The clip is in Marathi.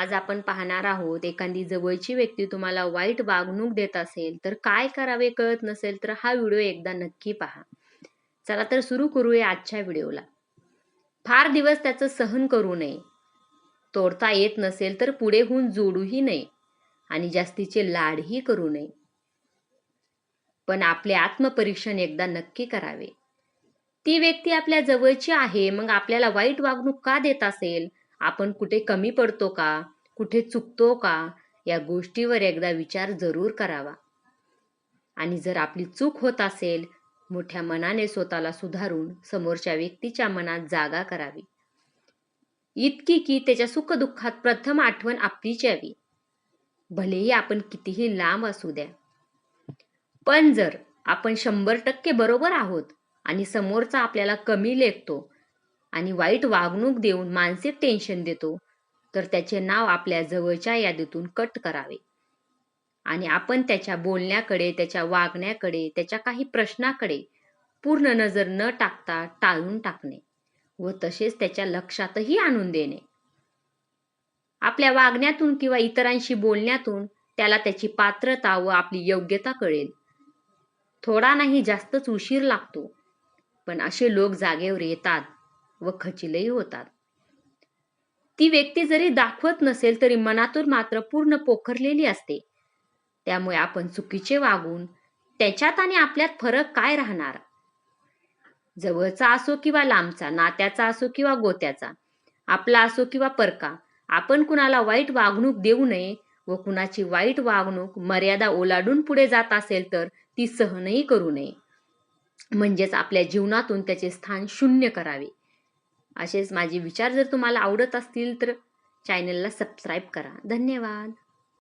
आज आपण पाहणार आहोत एखादी जवळची व्यक्ती तुम्हाला वाईट वागणूक देत असेल तर काय करावे कळत नसेल तर हा व्हिडिओ एकदा नक्की पहा. चला तर सुरू करूया आजच्या व्हिडिओला. फार दिवस त्याचं सहन करू नये. तोडता येत नसेल तर पुढे होऊन जोडूही नये आणि जास्तीचे लाडही करू नये. पण आपले आत्मपरीक्षण एकदा नक्की करावे. ती व्यक्ती आपल्या जवळची आहे मग आपल्याला वाईट वागणूक का देत असेल? आपण कुठे कमी पडतो का? कुठे चुकतो का? या गोष्टीवर एकदा विचार जरूर करावा. आणि जर आपली चूक होत असेल मोठ्या मनाने स्वतःला सुधारून समोरच्या व्यक्तीच्या मनात जागा करावी. इतकी की त्याच्या सुखदुःखात प्रथम आठवण आपलीच यावी. भलेही आपण कितीही लांब असू द्या. पण जर आपण शंभर टक्के बरोबर आहोत आणि समोरचा आपल्याला कमी लेखतो आणि वाईट वागणूक देऊन मानसिक टेन्शन देतो. तर त्याचे नाव आपल्या जवळच्या यादीतून कट करावे. आणि आपण त्याच्या बोलण्याकडे त्याच्या वागण्याकडे त्याच्या काही प्रश्नाकडे पूर्ण नजर न टाकता टाळून टाकणे व तसेच त्याच्या लक्षातही आणून देणे. आपल्या वागण्यातून किंवा इतरांशी बोलण्यातून त्याला त्याची पात्रता व आपली योग्यता कळेल. थोडा नाही जास्तच उशीर लागतो. पण असे लोक जागेवर येतात. व खचिलही होतात. ती व्यक्ती जरी दाखवत नसेल तरी मनातून मात्र पूर्ण पोखरलेली असते. त्यामुळे आपण चुकीचे वागून त्याच्यात आणि आपल्यात फरक काय राहणार? जवळचा असो किंवा लांबचा नात्याचा असो किंवा गोत्याचा आपला असो किंवा परका आपण कुणाला वाईट वागणूक देऊ नये व कुणाची वाईट वागणूक मर्यादा ओलांडून पुढे जात असेल तर ती सहनही करू नये. म्हणजेच आपल्या जीवनातून त्याचे स्थान शून्य करावे. असेच माझे विचार जर तुम्हाला आवडत असतील तर चॅनलला सबस्क्राईब करा. धन्यवाद.